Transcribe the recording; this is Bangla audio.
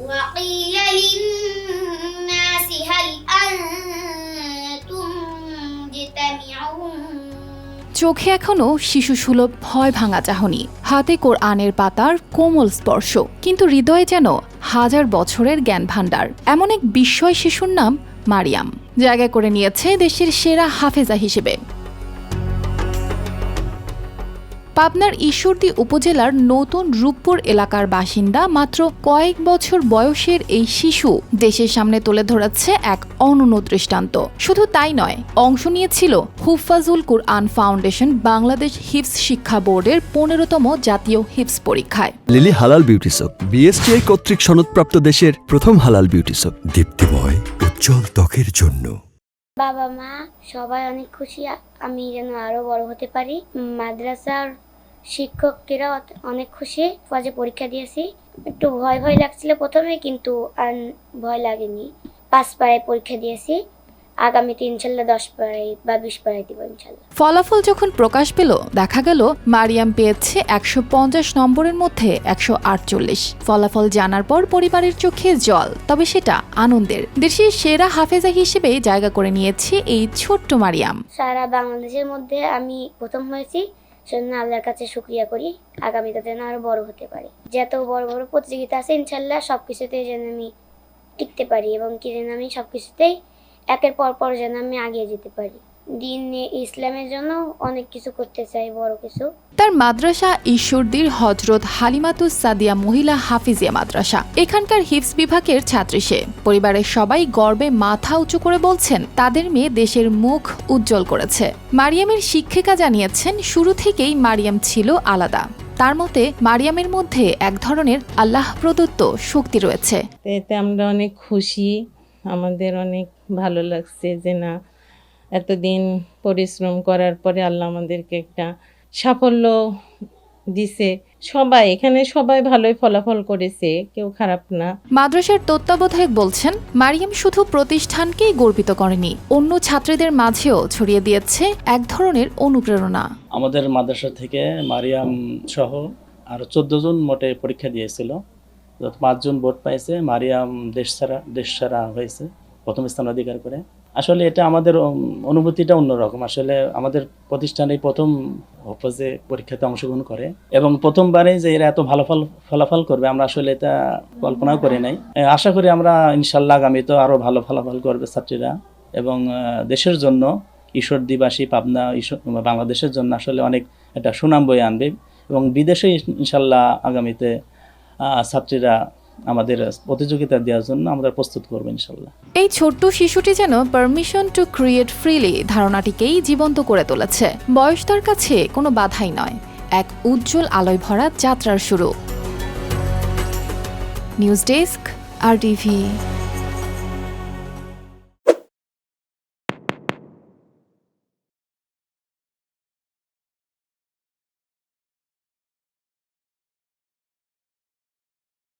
وقيل للناس هل أنتم مجتمعون চোখে এখনো শিশু সুলভ ভয় ভাঙা চাহনি হাতে কোরআনের পাতার কোমল স্পর্শ কিন্তু হৃদয়ে যেন হাজার বছরের জ্ঞান ভাণ্ডার এমন এক বিস্ময় শিশুর নাম মারিয়াম জায়গা করে নিয়েছে দেশের সেরা হাফেজা হিসেবে পাবনার ঈশ্বরদী উপজেলার নতুন রূপপুর এলাকার বাসিন্দা মাত্র কয়েক বছর বয়সের এই শিশু দেশের সামনে তুলে ধরেছে এক অনন্য দৃষ্টান্ত। শুধু তাই নয় অংশ নিয়েছিল হুফাজুল কুরআন ফাউন্ডেশন বাংলাদেশ হিপস শিক্ষা বোর্ডের পনেরোতম জাতীয় হিপস পরীক্ষায়। লিলি হালাল বিউটি সোপ বিএসটিআই কর্তৃক সনদপ্রাপ্ত দেশের প্রথম হালাল বিউটি সোপ। দীপ্তিময় উজ্জ্বল ত্বকের জন্য। বাবা মা সবাই অনেক খুশি আমি যেন আরও বড় হতে পারি। মাদ্রাসার শিক্ষকেরা অনেক খুশি। ফজে পরীক্ষা দিয়েছি। একটু ভয় ভয় লাগছিল প্রথমে কিন্তু আর ভয় লাগেনি। পাঁচ পাড়ায় পরীক্ষা দিয়েছি। আগামীতে ইনশাল্লাহ দশ পাড়ায় বা বিশ পাড়ায় দিব ইনশাল্লাহ। ফলাফল যখন প্রকাশ পেল দেখা গেল মারিয়াম পেয়েছে একশো পঞ্চাশ নম্বরের মধ্যে একশো আটচল্লিশ। ফলাফল জানার পর পরিবারের চোখে জল তবে সেটা আনন্দের। দেশের সেরা হাফেজা হিসেবে জায়গা করে নিয়েছে এই ছোট্ট মারিয়াম। সারা বাংলাদেশের মধ্যে আমি প্রথম হয়েছি। সেজন্য আল্লাহর কাছে শুক্রিয়া করি। আগামীতে যেন আরও বড় হতে পারি। যত বড় বড় প্রতিযোগিতা আছে ইনশাল্লাহ সব কিছুতেই যেন আমি টিকতে পারি এবং কি যেন আমি সব কিছুতেই একের পর পর যেন আমি আগিয়ে যেতে পারি। দিন ইসলামের জন্য অনেক কিছু করতে চাই বড় কিছু। তার মাদ্রাসা ঈশ্বরদীর হজরত হালিমাতুস সাদিয়া মহিলা হাফিজিয়া মাদ্রাসা। এখানকার হিপস বিভাগের ছাত্রী সে। পরিবারের সবাই গর্বে মাথা উঁচু করে বলছেন তাদের মেয়ে দেশের মুখ উজ্জ্বল করেছে। মারিয়ামের শিক্ষিকা জানিয়েছেন শুরু থেকেই মারিয়াম ছিল আলাদা। তার মতে মারিয়ামের মধ্যে এক ধরনের আল্লাহ প্রদত্ত শক্তি রয়েছে। এতে আমরা অনেক খুশি আমাদের অনেক ভালো লাগছে যে না এতদিন পরিশ্রম করার পরে আল্লাহ আমাদেরকে একটা সাফল্য দিছে। সবাই এখানে সবাই ভালোই ফলাফল করেছে কেউ খারাপ না। মাদ্রাসার তত্ত্বাবধায়ক বলছেন মারিয়াম শুধু প্রতিষ্ঠানকেই গর্বিত করেনি অন্য ছাত্রীদের মাঝেও ছড়িয়ে দিয়েছে এক ধরনের অনুপ্রেরণা। আমাদের মাদ্রাসা থেকে মারিয়াম সহ আরও চোদ্দ জন মোটে পরীক্ষা দিয়েছিল। পাঁচজন ভোট পাইছে মারিয়াম দেশ ছাড়া দেশ ছাড়া হয়েছে প্রথম স্থান অধিকার করে। আসলে এটা আমাদের অনুভূতিটা অন্যরকম। আসলে আমাদের প্রতিষ্ঠানে প্রথম হফজে পরীক্ষাতে অংশগ্রহণ করে এবং প্রথমবারে যে এরা এত ভালো ফল, ফলাফল করবে, আমরা আসলে এটা কল্পনাও করি নাই। আশা করি আমরা ইনশাল্লাহ আগামীতে আরও ভালো ফলাফল করবে ছাত্রীরা এবং দেশের জন্য ঈশ্বরদীবাসী পাবনা ঈশ্বর বাংলাদেশের জন্য আসলে অনেক একটা সুনাম বয়ে আনবে এবং বিদেশে ইনশাল্লাহ আগামীতে ছাত্রীরা আমাদের প্রতিযোগিতা দেওয়ার জন্য আমরা প্রস্তুত করব ইনশাল্লাহ। এই ছোট্ট শিশুটি যেন পারমিশন টু ক্রিয়েট ফ্রিলি ধারণাটিকেই জীবন্ত করে তুলেছে। বয়স তার কাছে কোনো বাধাই নয়। এক উজ্জ্বল আলোয় ভরা যাত্রার শুরু। নিউজ ডেস্ক আর টিভি